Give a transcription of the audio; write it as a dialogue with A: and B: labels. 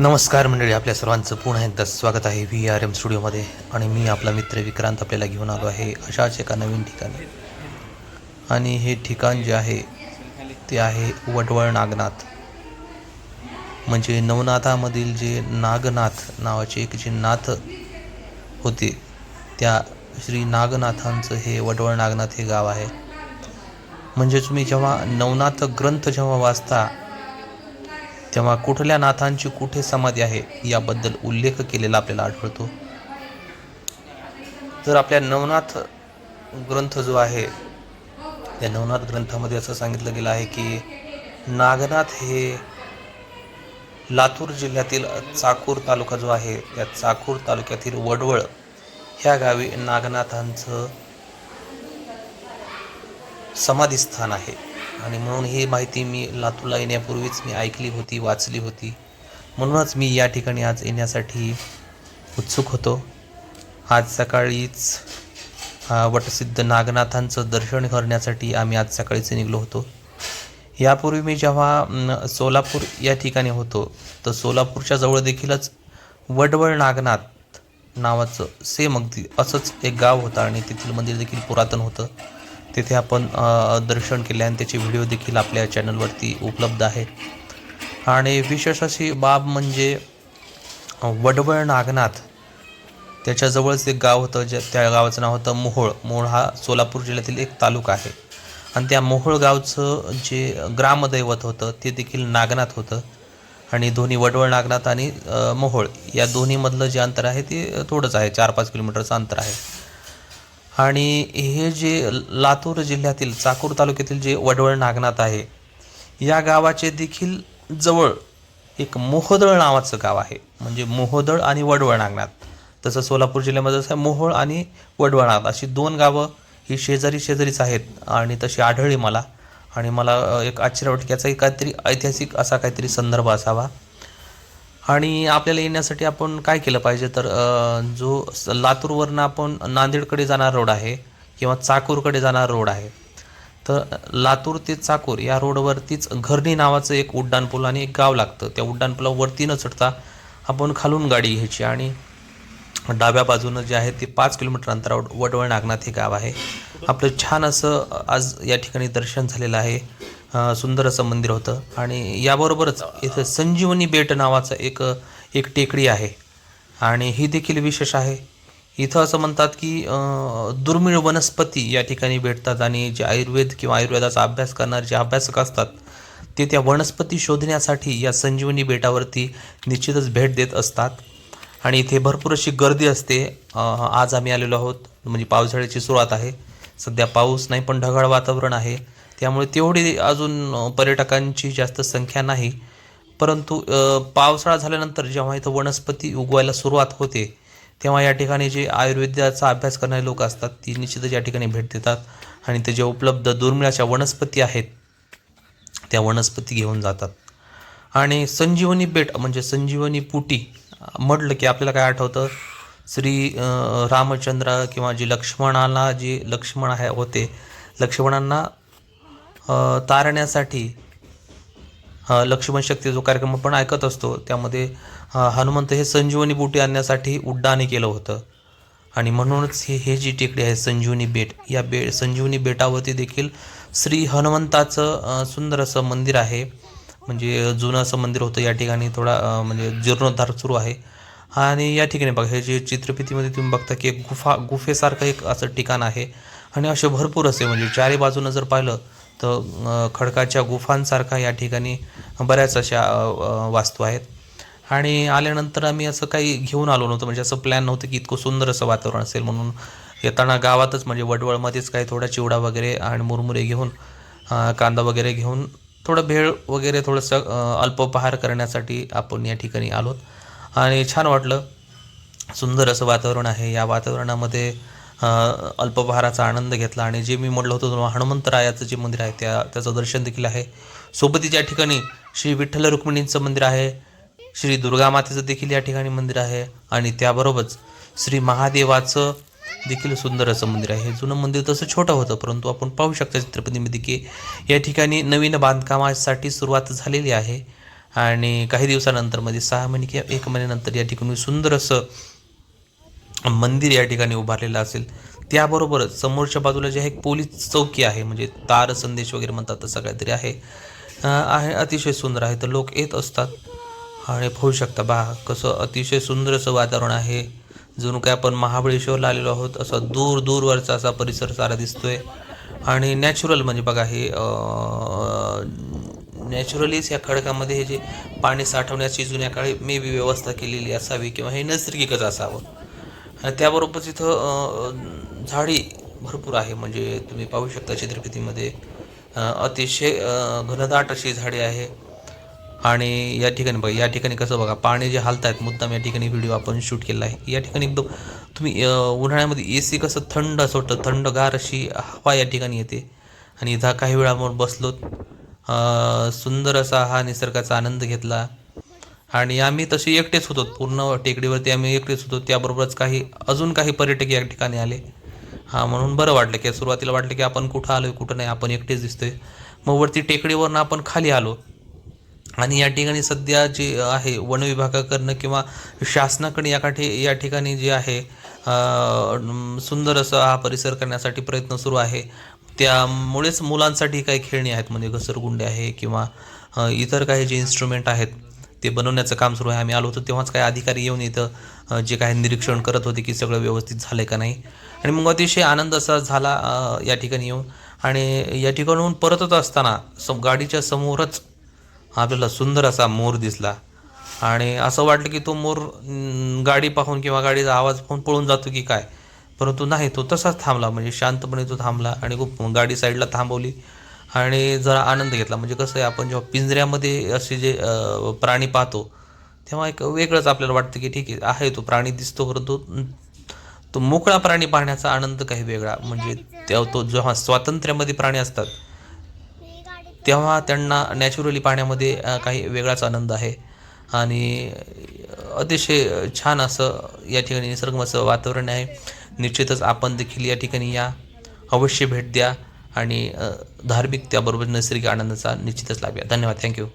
A: नमस्कार मंडळी आपल्या सर्वांचं पुन्हा एकदा स्वागत आहे व्ही आर एम स्टुडिओमध्ये. आणि मी आपला मित्र विक्रांत आपल्याला घेऊन आलो आहे अशाच एका नवीन ठिकाणी. आणि हे ठिकाण जे आहे ते आहे वडवळ नागनाथ. म्हणजे नवनाथामधील जे नागनाथ नावाचे एक जे नाथ होते त्या श्री नागनाथांचं हे वडवळ नागनाथ हे गाव आहे. म्हणजे तुम्ही जेव्हा नवनाथ ग्रंथ जेव्हा वाचता तेव्हा कुठल्या नाथांची कुठे समाधी आहे याबद्दल उल्लेख केलेला आपल्याला आढळतो. तर आपल्या नवनाथ ग्रंथ जो आहे त्या नवनाथ ग्रंथामध्ये असं सांगितलं गेलं आहे की नागनाथ हे लातूर जिल्ह्यातील चाकूर तालुका जो आहे त्या चाकूर तालुक्यातील वडवळ ह्या गावी नागनाथांचं समाधीस्थान आहे. आणि म्हणून ही माहिती मी लातूरला येण्यापूर्वीच मी ऐकली होती वाचली होती. म्हणूनच मी या ठिकाणी आज येण्यासाठी उत्सुक होतो. आज सकाळीच वटसिद्ध नागनाथांचं दर्शन करण्यासाठी आम्ही आज सकाळीच निघलो होतो. यापूर्वी मी जेव्हा सोलापूर या ठिकाणी होतो तर सोलापूरच्या जवळ देखीलच वडवळ नागनाथ नावाचं सेम अगदी असंच एक गाव होतं आणि तेथील मंदिर देखील पुरातन होतं. तिथे आपण दर्शन केले आणि त्याचे व्हिडिओ देखील आपल्या चॅनलवरती उपलब्ध आहे. आणि विशेष अशी बाब म्हणजे वडवळ नागनाथ. त्याच्याजवळच एक गाव होतं ज्या त्या गावाचं नाव होतं मोहोळ. मोहोळ हा सोलापूर जिल्ह्यातील एक तालुका आहे. आणि त्या मोहोळ गावचं जे ग्रामदैवत होतं ते देखील नागनाथ होतं. आणि दोन्ही वडवळ नागनाथ आणि मोहोळ या दोन्हीमधलं जे अंतर आहे ते थोडंच आहे. चार पाच किलोमीटरचं अंतर आहे. आणि हे जे लातूर जिल्ह्यातील चाकूर तालुक्यातील जे वडवळ नागनाथ आहे या गावाचे देखील जवळ एक मोहोदळ नावाचं गाव आहे. म्हणजे मोहोदळ आणि वडवळ नागनाथ. तसं सोलापूर जिल्ह्यामध्ये जसं मोहोळ आणि वडवळ नागनाथ. अशी दोन गावं ही शेजारी शेजारीच आहेत आणि तशी आढळली मला. आणि मला एक आश्चर्य वाटत की याचा काहीतरी ऐतिहासिक असा काहीतरी संदर्भ असावा. आणि आपल्याला येण्यासाठी आपण काय केलं पाहिजे? तर जो लातूरवरनं आपण नांदेडकडे जाणारा रोड आहे किंवा चाकूरकडे जाणारा रोड आहे तर लातूर ते चाकूर या रोडवरतीच घरणी नावाचं एक उड्डाणपूल आणि एक गाव लागतं. त्या उड्डाणपुलावरती न चढता आपण खालून गाडी घ्यायची आणि डाव्या बाजूनं जे आहे ते पाच किलोमीटर अंतरावर वडवळ नागनाथ हे गाव आहे. आपलं छान असं आज या ठिकाणी दर्शन झालेलं आहे. सुंदर असं मंदिर होतं. आणि याबरोबरच इथं संजीवनी बेट नावाचं एक एक टेकडी आहे. आणि ही देखील विशेष आहे. इथं असं म्हणतात की दुर्मिळ वनस्पती या ठिकाणी भेटतात आणि जे आयुर्वेद किंवा आयुर्वेदाचा अभ्यास करणारे जे अभ्यासक असतात ते त्या वनस्पती शोधण्यासाठी या संजीवनी बेटावरती निश्चितच भेट देत असतात. आणि इथे भरपूर अशी गर्दी असते. आज आम्ही आलेलो आहोत. म्हणजे पावसाळ्याची सुरुवात आहे. सध्या पाऊस नाही पण ढगाळ वातावरण आहे. त्यामुळे तेवढी अजून पर्यटकांची जास्त संख्या नाही. परंतु पावसाळा झाल्यानंतर जेव्हा इथं वनस्पती उगवायला सुरुवात होते तेव्हा या ठिकाणी जे आयुर्वेदाचा अभ्यास करणारे लोक असतात ती निश्चितच या ठिकाणी भेट देतात. आणि ते जे उपलब्ध दुर्मिळाच्या वनस्पती आहेत त्या वनस्पती घेऊन जातात. आणि संजीवनी बेट म्हणजे संजीवनी पुटी म्हटलं की आपल्याला काय आठवतं? श्री रामचंद्र किंवा जे लक्ष्मणाला जे लक्ष्मण आहे होते लक्ष्मणांना तारण्यासाठी लक्ष्मण शक्ती जो कार्यक्रम आपण ऐकत असतो त्यामध्ये हनुमंत हे संजीवनी बुटी आणण्यासाठी उड्डाणे केलं होतं. आणि म्हणूनच हे हे जी टेकडी आहे संजीवनी बेट या बे संजीवनी बेटावरती देखील श्री हनुमंताचं सुंदर असं मंदिर आहे. म्हणजे जुनं असं मंदिर होतं या ठिकाणी थोडा म्हणजे जीर्णोद्धार सुरू आहे. आणि या ठिकाणी बघा हे जे चित्रफितीमध्ये तुम्ही बघता की एक गुफा गुफेसारखं एक असं ठिकाण आहे. आणि असे भरपूर असे म्हणजे चारी बाजूनं जर पाहिलं तर खडकाच्या गुफांसारखा या ठिकाणी बऱ्याच अशा वास्तू आहेत. आणि आल्यानंतर आम्ही असं काही घेऊन आलो नव्हतं. म्हणजे असं प्लॅन नव्हतं की इतकं सुंदर असं वातावरण असेल म्हणून येताना गावातच म्हणजे वडवळमध्येच काही थोडा चिवडा वगैरे आणि मुरमुरे घेऊन कांदा वगैरे घेऊन थोडं भेळ वगैरे थोडंसं अल्पपहार अल्पोपहार करण्यासाठी आपण या ठिकाणी आलोत. आणि छान वाटलं. सुंदर असं वातावरण आहे. या वातावरणामध्ये अल्पभाराचा अल्पपहाराचा आनंद घेतला आणि जे मी म्हटलं होतं तुम्हाला हनुमंतरायाचं जे मंदिर आहे त्या त्याचं दर्शन देखील आहे. सोबतीच्या ठिकाणी श्री विठ्ठल रुक्मिणींचं मंदिर आहे श्री दुर्गामातेचं देखील या ठिकाणी मंदिर आहे आणि त्याबरोबरच श्री महादेवाचं देखील सुंदर असं मंदिर आहे. हे जुनं मंदिर तसं छोटं होतं परंतु आपण पाहू शकता चित्रपतीमध्ये की या ठिकाणी नवीन बांधकामासाठी सुरुवात झालेली आहे. आणि काही दिवसानंतर म्हणजे सहा महिने किंवा एक महिन्यानंतर या ठिकाणी सुंदर असं मंदिर या ठिकाणी उभारलेलं असेल. त्याबरोबरच समोरच्या बाजूला जे आहे एक पोलीस चौकी आहे. म्हणजे तार संदेश वगैरे म्हणतात तसं काहीतरी आहे. आहे अतिशय सुंदर आहे. तर लोक येत असतात. आणि पाहू शकता बा कसं अतिशय सुंदर असं वातावरण आहे. जणू काय आपण महाबळेश्वरला आलेलो आहोत असा दूर दूरवरचा असा परिसर सारा दिसतोय. आणि नॅचरल म्हणजे बघा हे नॅचरलीच या खडकामध्ये हे जे पाणी साठवण्याची जुन्या काळी मे बी व्यवस्था केलेली असावी किंवा हे नैसर्गिकच असावं. आणि त्याबरोबर तिथं झाडी भरपूर आहे. म्हणजे तुम्ही पाहू शकता चित्रफितीमध्ये अतिशय घनदाट अशी झाडे आहे. आणि या ठिकाणी बघा या ठिकाणी कसं बघा पाणी जे हालत आहेत मुद्दाम या ठिकाणी व्हिडिओ आपण शूट केला आहे. या ठिकाणी एकदम तुम्ही उन्हाळ्यामध्ये ए सी कसं थंड असं वाटतं थंडगार अशी हवा या ठिकाणी येते. आणि इथं काही वेळामुळे बसलोत सुंदर असा हा निसर्गाचा आनंद घेतला. आणि आम्ही तसे एकटेच होतो. पूर्ण टेकडीवरती आम्ही एकटेच होतो. त्याबरोबरच काही अजून काही पर्यटक या ठिकाणी आले. हां म्हणून बरं वाटलं की सुरुवातीला वाटलं की आपण कुठं आलोय कुठं नाही आपण एकटेच दिसतोय. मग वरती टेकडीवरनं आपण खाली आलो. आणि या ठिकाणी सध्या जे आहे वनविभागाकडनं किंवा शासनाकडे या काठी या ठिकाणी जे आहे सुंदर असा हा परिसर करण्यासाठी प्रयत्न सुरू आहे. त्यामुळेच मुलांसाठी काही खेळणी आहेत म्हणजे घसरगुंडे आहे किंवा इतर काही जे इन्स्ट्रुमेंट आहेत ते बनवण्याचं काम सुरू आहे. आम्ही आलो होतो तेव्हाच काही अधिकारी येऊन इथं जे काही निरीक्षण करत होते की सगळं व्यवस्थित झालं का नाही. आणि मग अतिशय आनंद असा झाला या ठिकाणी येऊन. आणि या ठिकाणून परतत असताना सम गाडीच्या समोरच आपल्याला सुंदर असा मोर दिसला. आणि असं वाटलं की तो मोर गाडी पाहून किंवा गाडीचा आवाज पाहून पळून जातो की काय. परंतु नाही तो तसाच थांबला. म्हणजे शांतपणे तो थांबला आणि खूप गाडी साईडला थांबवली. आणि जरा आनंद घेतला. म्हणजे कसं आहे आपण जेव्हा पिंजऱ्यामध्ये असे जे प्राणी पाहतो तेव्हा एक वेगळंच आपल्याला वाटतं की ठीक आहे आहे तो प्राणी दिसतो परंतु तो मोकळा प्राणी पाहण्याचा आनंद काही वेगळा. म्हणजे तेव्हा तो जेव्हा स्वातंत्र्यामध्ये प्राणी असतात तेव्हा त्यांना नॅचरली पाहण्यामध्ये काही वेगळाच आनंद आहे. आणि अतिशय छान असं या ठिकाणी निसर्गमचं वातावरण आहे. निश्चितच आपण देखील या ठिकाणी या. अवश्य भेट द्या. आणि धार्मिक त्याबरोबर नैसर्गिक आनंदाचा निश्चितच लाभ घ्या. धन्यवाद. थँक्यू